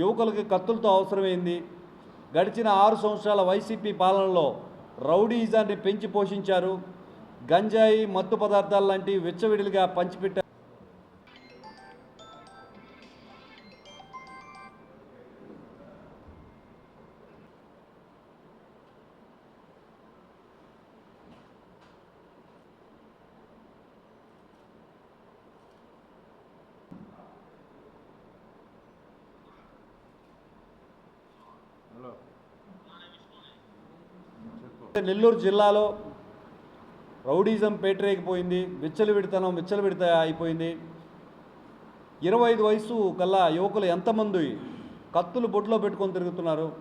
యువకులకి కత్తులతో అవసరమైంది. గడిచిన ఆరు సంవత్సరాల వైసీపీ పాలనలో రౌడీజాన్ని పెంచి పోషించారు. గంజాయి మత్తు పదార్థాలు లాంటి విచ్చవిడిలుగా పంచిపెట్టారు. నెల్లూరు జిల్లాలో రౌడీజం పేటరేగిపోయింది విచ్చలవిడితనం విచ్చలవిడిత అయిపోయింది. ఇరవై ఐదు వయసు కల్లా యువకులు ఎంతమంది కత్తులు బొట్లో పెట్టుకొని తిరుగుతున్నారు?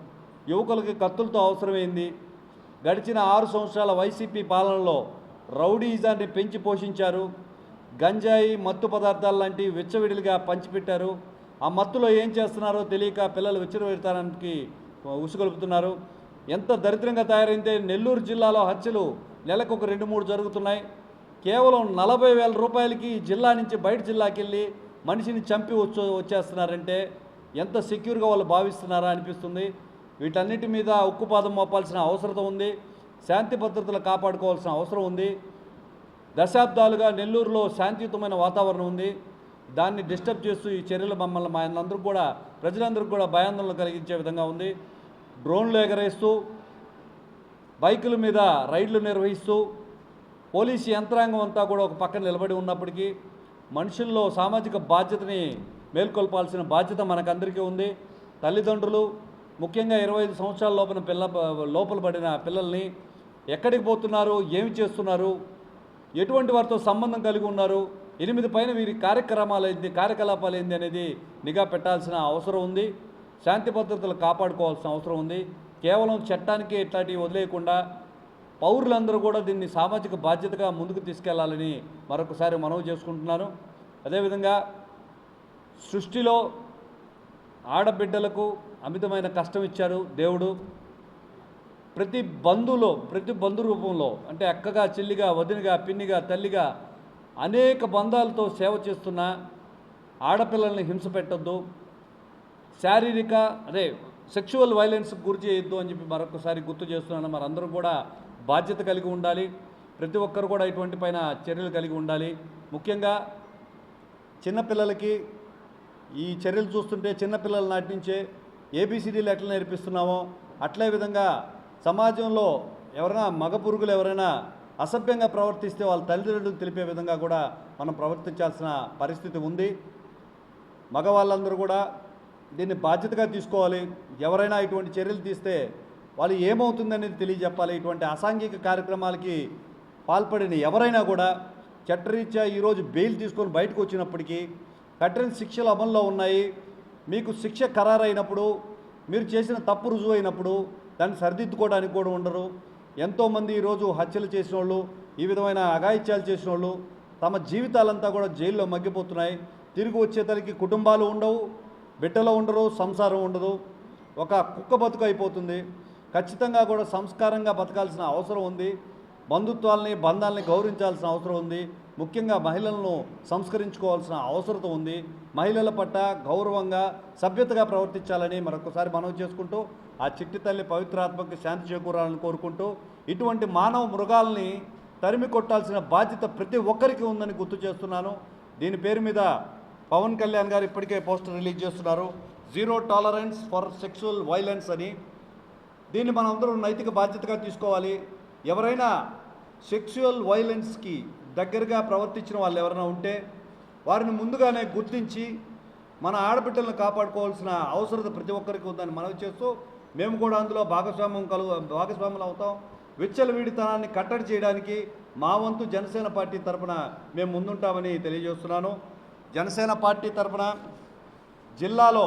యువకులకి కత్తులతో అవసరమైంది. గడిచిన ఆరు సంవత్సరాల వైసీపీ పాలనలో రౌడీజాన్ని పెంచి పోషించారు. గంజాయి మత్తు పదార్థాలు లాంటి విచ్చవిడిలుగా పంచిపెట్టారు. ఆ మత్తులో ఏం చేస్తున్నారో తెలియక పిల్లలు విచ్చలవిడతానికి ఉసుగొలుపుతున్నారు. ఎంత దరిద్రంగా తయారైందే నెల్లూరు జిల్లాలో హత్యలు నెలకు ఒక రెండు మూడు జరుగుతున్నాయి. కేవలం నలభై వేల రూపాయలకి జిల్లా నుంచి బయట జిల్లాకి వెళ్ళి మనిషిని చంపి వచ్చే వచ్చేస్తున్నారంటే ఎంత సెక్యూర్గా వాళ్ళు భావిస్తున్నారా అనిపిస్తుంది. వీటన్నిటి మీద ఉక్కుపాదం మోపాల్సిన అవసరం ఉంది. శాంతి భద్రతలు కాపాడుకోవాల్సిన అవసరం ఉంది. దశాబ్దాలుగా నెల్లూరులో శాంతియుతమైన వాతావరణం ఉంది. దాన్ని డిస్టర్బ్ చేస్తూ ఈ చర్యలు మమ్మల్ని మా అందరూ కూడా ప్రజలందరికీ కూడా భయాందోళన కలిగించే విధంగా ఉంది. డ్రోన్లు ఎగరేస్తూ బైకుల మీద రైడ్లు నిర్వహిస్తూ పోలీసు యంత్రాంగం అంతా కూడా ఒక పక్కన నిలబడి ఉన్నప్పటికీ మనుషుల్లో సామాజిక బాధ్యతని మేల్కొల్పాల్సిన బాధ్యత మనకందరికీ ఉంది. తల్లిదండ్రులు ముఖ్యంగా ఇరవై ఐదు సంవత్సరాల లోపల పిల్ల లోపల పడిన పిల్లల్ని ఎక్కడికి పోతున్నారు ఏమి చేస్తున్నారు ఎటువంటి వారితో సంబంధం కలిగి ఉన్నారు ఎనిమిది పైన వీరి కార్యక్రమాలు ఏంది కార్యకలాపాలు ఏంది అనేది నిఘా పెట్టాల్సిన అవసరం ఉంది. శాంతి భద్రతలు కాపాడుకోవాల్సిన అవసరం ఉంది. కేవలం చట్టానికి ఇట్లాంటివి వదిలేయకుండా పౌరులందరూ కూడా దీన్ని సామాజిక బాధ్యతగా ముందుకు తీసుకెళ్ళాలని మరొకసారి మనవి చేసుకుంటున్నాను. అదేవిధంగా సృష్టిలో ఆడబిడ్డలకు అమితమైన కష్టం ఇచ్చారు దేవుడు. ప్రతి బంధువులో ప్రతి బంధు రూపంలో అంటే అక్కగా చెల్లిగా వదినగా పిన్నిగా తల్లిగా అనేక బంధాలతో సేవ చేస్తున్న ఆడపిల్లల్ని హింస పెట్టొద్దు. శారీరక అదే సెక్షువల్ వైలెన్స్ గురి చేయొద్దు అని చెప్పి మరొకసారి గుర్తు చేస్తున్నాను. మరందరూ కూడా బాధ్యత కలిగి ఉండాలి. ప్రతి ఒక్కరు కూడా ఇటువంటి పైన చర్యలు కలిగి ఉండాలి. ముఖ్యంగా చిన్నపిల్లలకి ఈ చర్యలు చూస్తుంటే చిన్నపిల్లల నాటి నుంచే ఏబిసిడీలు ఎట్లా నేర్పిస్తున్నామో. అట్లే విధంగా సమాజంలో ఎవరైనా మగ పురుగులు ఎవరైనా అసభ్యంగా ప్రవర్తిస్తే వాళ్ళ తల్లిదండ్రులు తెలిపే విధంగా కూడా మనం ప్రవర్తించాల్సిన పరిస్థితి ఉంది. మగవాళ్ళందరూ కూడా దీన్ని బాధ్యతగా తీసుకోవాలి. ఎవరైనా ఇటువంటి చర్యలు తీస్తే వాళ్ళు ఏమవుతుందనేది తెలియజెప్పాలి. ఇటువంటి అసాంఘిక కార్యక్రమాలకి పాల్పడిన ఎవరైనా కూడా చట్టరీత్యా ఈరోజు బెయిల్ తీసుకొని బయటకు వచ్చినప్పటికీ కఠిన శిక్షలు అమల్లో ఉన్నాయి. మీకు శిక్ష ఖరారైనప్పుడు మీరు చేసిన తప్పు రుజువు అయినప్పుడు దాన్ని సరిదిద్దుకోవడానికి కూడా ఉండరు. ఎంతోమంది ఈరోజు హత్యలు చేసిన వాళ్ళు ఈ విధమైన అఘాయిత్యాలు చేసిన వాళ్ళు తమ జీవితాలంతా కూడా జైల్లో మగ్గిపోతున్నాయి. తిరిగి వచ్చేతలకి కుటుంబాలు ఉండవు. బిడ్డలో ఉండరు సంసారం ఉండదు. ఒక కుక్క బతుకు అయిపోతుంది. ఖచ్చితంగా కూడా సంస్కారంగా బతకాల్సిన అవసరం ఉంది. బంధుత్వాల్ని బంధాలని గౌరవించాల్సిన అవసరం ఉంది. ముఖ్యంగా మహిళలను సంస్కరించుకోవాల్సిన అవసరం ఉంది. మహిళల పట్ల గౌరవంగా సభ్యతగా ప్రవర్తించాలని మరొకసారి మనవి చేసుకుంటూ ఆ చిట్టి తల్లి పవిత్రాత్మకి శాంతి చేకూరాలని కోరుకుంటూ ఇటువంటి మానవ మృగాల్ని తరిమి కొట్టాల్సిన బాధ్యత ప్రతి ఒక్కరికి ఉందని గుర్తు చేస్తున్నాను. దీని పేరు మీద పవన్ కళ్యాణ్ గారు ఇప్పటికే పోస్టర్ రిలీజ్ చేస్తున్నారు. Zero tolerance for sexual violence అని. దీన్ని మనం నైతిక బాధ్యతగా తీసుకోవాలి. ఎవరైనా సెక్షువల్ వైలెన్స్కి దగ్గరగా ప్రవర్తించిన వాళ్ళు ఎవరైనా ఉంటే వారిని ముందుగానే గుర్తించి మన ఆడబిడ్డలను కాపాడుకోవాల్సిన అవసరత ప్రతి ఒక్కరికి ఉందని మనవి చేస్తూ మేము కూడా అందులో భాగస్వామ్యం కలుగు భాగస్వాములు అవుతాం. విచ్చలవిడితనాన్ని కట్టడి చేయడానికి మా వంతు జనసేన పార్టీ తరపున మేము ముందుంటామని తెలియజేస్తున్నాను. జనసేన పార్టీ తరపున జిల్లాలో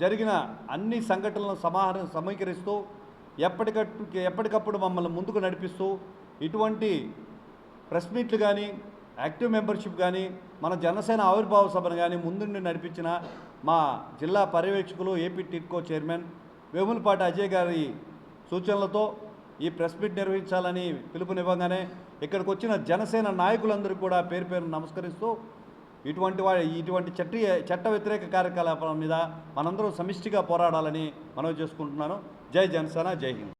జరిగిన అన్ని సంఘటనలను సమాహారం సమీకరిస్తూ ఎప్పటికప్పుడు ఎప్పటికప్పుడు మమ్మల్ని ముందుకు నడిపిస్తూ ఇటువంటి ప్రెస్ మీట్లు కానీ యాక్టివ్ మెంబర్షిప్ కానీ మన జనసేన ఆవిర్భావ సభను కానీ ముందుండి నడిపించిన మా జిల్లా పర్యవేక్షకులు AP TIDCO chairman Vemulapati Ajay గారి సూచనలతో ఈ ప్రెస్ మీట్ నిర్వహించాలని పిలుపునివ్వగానే ఇక్కడికి వచ్చిన జనసేన నాయకులందరికీ కూడా పేరు పేరు నమస్కరిస్తూ ఇటువంటి వా ఇటువంటి చట్ట చట్ట వ్యతిరేక కార్యకలాపాల మీద మనందరం సమిష్టిగా పోరాడాలని మనవి చేసుకుంటున్నాను. జై జనసేన జై హింద్.